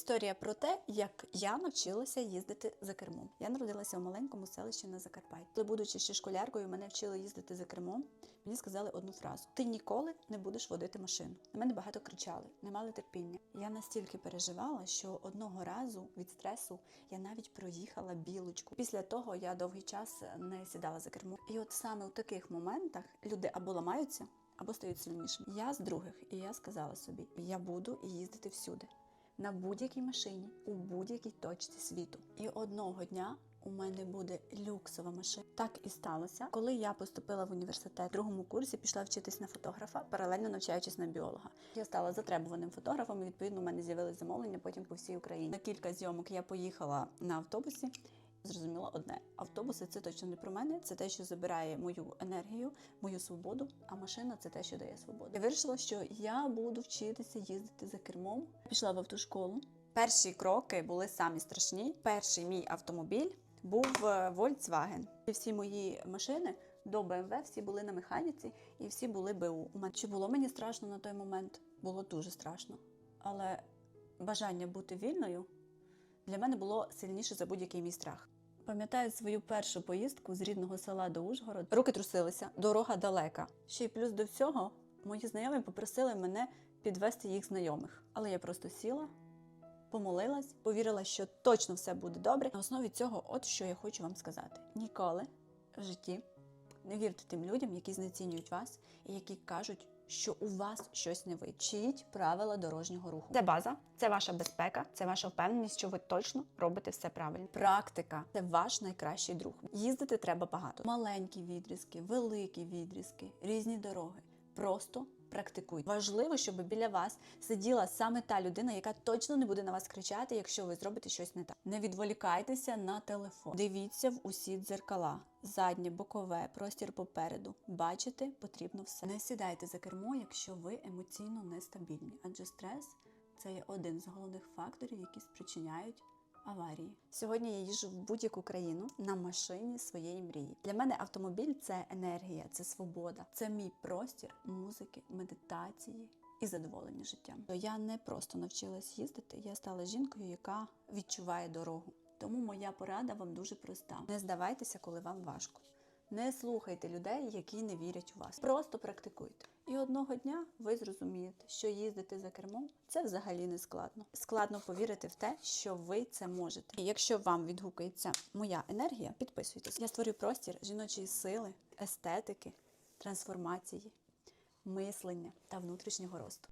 Історія про те, як я навчилася їздити за кермом. Я народилася у маленькому селищі на Закарпатті. Будучи ще школяркою, мене вчили їздити за кермом. Мені сказали одну фразу: ти ніколи не будеш водити машину. На мене багато кричали, не мали терпіння. Я настільки переживала, що одного разу від стресу я навіть проїхала білочку. Після того я довгий час не сідала за кермо. І от саме у таких моментах люди або ламаються, або стають сильнішими. Я з других, і я сказала собі: я буду їздити всюди на будь-якій машині у будь-якій точці світу. І одного дня у мене буде люксова машина. Так і сталося, коли я поступила в університет в другому курсі, пішла вчитись на фотографа, паралельно навчаючись на біолога. Я стала затребуваним фотографом. і Відповідно, у мене з'явилися замовлення потім по всій Україні. На кілька зйомок я поїхала на автобусі. Зрозуміла одне: автобуси це точно не про мене, це те, що забирає мою енергію, мою свободу. А машина це те, що дає свободу. Я вирішила, що я буду вчитися їздити за кермом. Пішла в автошколу. Перші кроки були самі страшні. Перший мій автомобіль був е, Volkswagen. І всі мої машини до BMW всі були на механіці і всі були БУ. Чи було мені страшно на той момент? Було дуже страшно. Але бажання бути вільною для мене було сильніше за будь-який мій страх. Пам'ятаю свою першу поїздку з рідного села до Ужгорода. Руки трусилися, дорога далека. Ще й плюс до всього, мої знайомі попросили мене підвести їх знайомих. Але я просто сіла, помолилась, повірила, що точно все буде добре. На основі цього, от що я хочу вам сказати: ніколи в житті не вірте тим людям, які знецінюють вас і які кажуть, що у вас щось не вичить правила дорожнього руху. Це база, це ваша безпека, це ваша впевненість, що ви точно робите все правильно. Практика це ваш найкращий друг. Їздити треба багато. Маленькі відрізки, великі відрізки, різні дороги. Просто практикуйте. Важливо, щоб біля вас сиділа саме та людина, яка точно не буде на вас кричати, якщо ви зробите щось не так. Не відволікайтеся на телефон. Дивіться в усі дзеркала, заднє, бокове, простір попереду. Бачити потрібно все. Не сідайте за кермо, якщо ви емоційно нестабільні, адже стрес це є один з головних факторів, які спричиняють. Аварії сьогодні я їжджу в будь-яку країну на машині своєї мрії. Для мене автомобіль це енергія, це свобода, це мій простір музики, медитації і задоволення життям. То я не просто навчилась їздити, я стала жінкою, яка відчуває дорогу. Тому моя порада вам дуже проста: не здавайтеся, коли вам важко. Не слухайте людей, які не вірять у вас. Просто практикуйте. І одного дня ви зрозумієте, що їздити за кермом це взагалі не складно. Складно повірити в те, що ви це можете. І якщо вам відгукується моя енергія, підписуйтесь. Я створю простір жіночої сили, естетики, трансформації, мислення та внутрішнього росту.